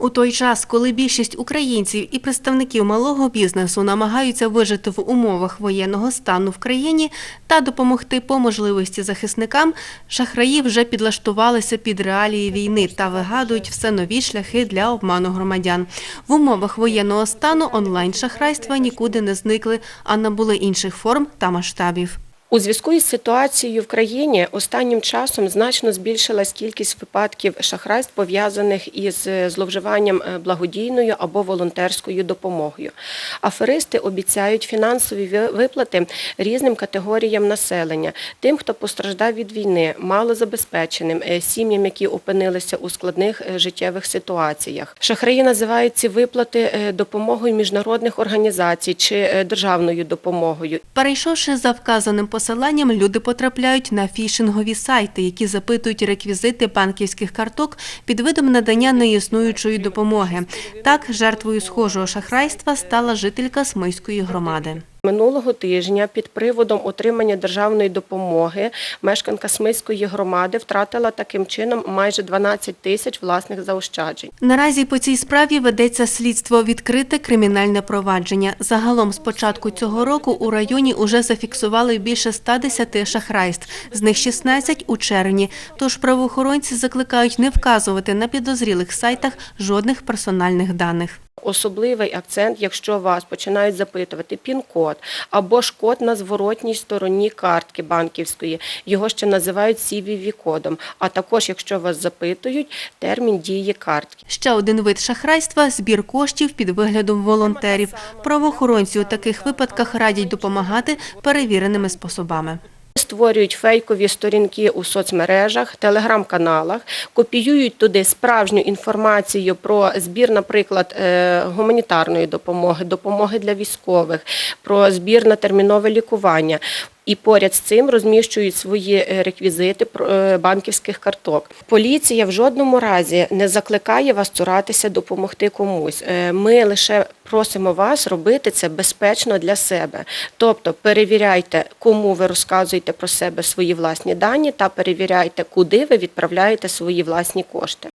У той час, коли більшість українців і представників малого бізнесу намагаються вижити в умовах воєнного стану в країні та допомогти по можливості захисникам, шахраї вже підлаштувалися під реалії війни та вигадують все нові шляхи для обману громадян. В умовах воєнного стану онлайн-шахрайства нікуди не зникли, а набули інших форм та масштабів. У зв'язку із ситуацією в країні останнім часом значно збільшилась кількість випадків шахрайств, пов'язаних із е, зловживанням е, благодійною або волонтерською допомогою. Аферисти обіцяють фінансові виплати різним категоріям населення, тим, хто постраждав від війни, малозабезпеченим, е, сім'ям, які опинилися у складних життєвих ситуаціях. Шахраї називають ці виплати допомогою міжнародних організацій чи державною допомогою. Перейшовши за вказаним посиланням, люди потрапляють на фішингові сайти, які запитують реквізити банківських карток під видом надання неіснуючої допомоги. Так, жертвою схожого шахрайства стала жителька Смийської громади. Минулого тижня під приводом отримання державної допомоги мешканка Смиської громади втратила таким чином майже 12 тисяч власних заощаджень. Наразі по цій справі ведеться слідство відкрите кримінальне провадження. Загалом з початку цього року у районі уже зафіксували більше 110 шахрайств, з них 16 у червні. Тож правоохоронці закликають не вказувати на підозрілих сайтах жодних персональних даних. Особливий акцент, якщо вас починають запитувати пін-код або ж код на зворотній стороні картки банківської, його ще називають CVV-кодом, а також, якщо вас запитують, термін дії картки. Ще один вид шахрайства збір коштів під виглядом волонтерів. Правоохоронці у таких випадках радять допомагати перевіреними способами. Створюють фейкові сторінки у соцмережах, телеграм-каналах, копіюють туди справжню інформацію про збір, наприклад, е, гуманітарної допомоги, допомоги для військових, про збір на термінове лікування. І поряд з цим розміщують свої е, реквізити е, банківських карток. Поліція в жодному разі не закликає вас цуратися допомогти комусь. Е, Ми лише просимо вас робити це безпечно для себе. Тобто перевіряйте, кому ви розказуєте про себе свої власні дані, та перевіряйте, куди ви відправляєте свої власні кошти.